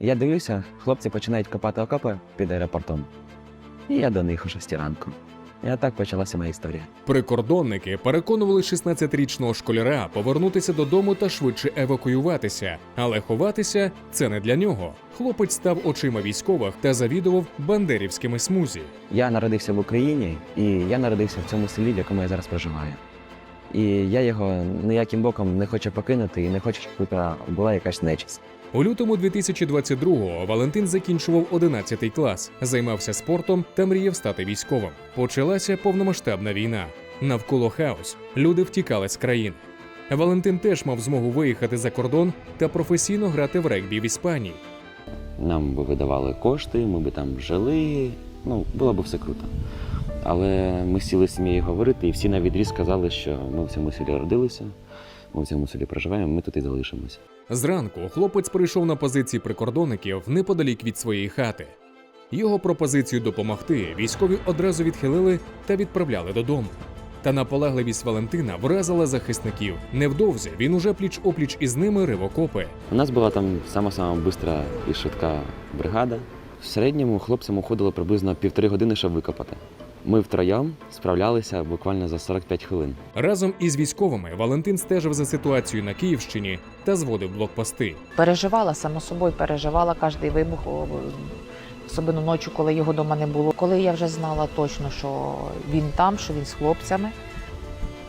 Я дивлюся, хлопці починають копати окопи під аеропортом. І я до них о 6 ранку. І так почалася моя історія. Прикордонники переконували 16-річного школяра повернутися додому та швидше евакуюватися, але ховатися це не для нього. Хлопець став очима військових та завідував бандерівськими смузі. Я народився в Україні, і я народився в цьому селі, в якому я зараз проживаю. І я його ніяким боком не хочу покинути і не хочу, щоб тут була якась нечисть. У лютому 2022-го Валентин закінчував 11 клас, займався спортом та мріяв стати військовим. Почалася повномасштабна війна. Навколо хаос. Люди втікали з країни. Валентин теж мав змогу виїхати за кордон та професійно грати в регбі в Іспанії. Нам би видавали кошти, ми би там жили. Ну, було б все круто. Але ми сіли з сім'єю говорити, і всі на відріз сказали, що ми в цьому селі родилися, ми в цьому селі проживаємо, ми тут і залишимося. Зранку хлопець прийшов на позиції прикордонників неподалік від своєї хати. Його пропозицію допомогти військові одразу відхилили та відправляли додому. Та наполегливість Валентина вразила захисників. Невдовзі він уже пліч опліч із ними рив окопи. У нас була там сама-сама бистра і швидка бригада. В середньому хлопцям уходило приблизно півтори години, щоб викопати. Ми втроєм справлялися буквально за 45 хвилин. Разом із військовими Валентин стежив за ситуацією на Київщині та зводив блокпости. Переживала, само собою переживала кожний вибух, особливо ночі, коли його дома не було. Коли я вже знала точно, що він там, що він з хлопцями,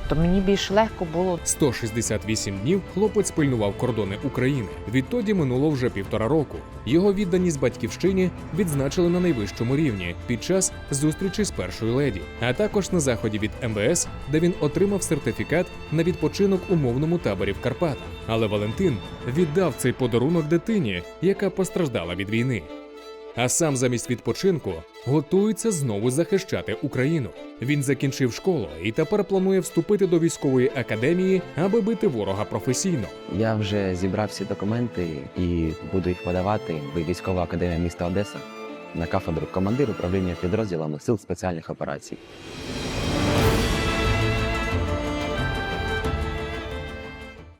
то мені більш легко було 168 днів хлопець пильнував кордони України. Відтоді минуло вже півтора року. Його відданість батьківщині відзначили на найвищому рівні під час зустрічі з першою леді, а також на заході від МВС, де він отримав сертифікат на відпочинок у мовному таборі в Карпатах. Але Валентин віддав цей подарунок дитині, яка постраждала від війни. А сам замість відпочинку готується знову захищати Україну. Він закінчив школу і тепер планує вступити до військової академії, аби бити ворога професійно. Я вже зібрав всі документи і буду їх подавати в військову академію міста Одеса на кафедру командир управління підрозділами сил спеціальних операцій.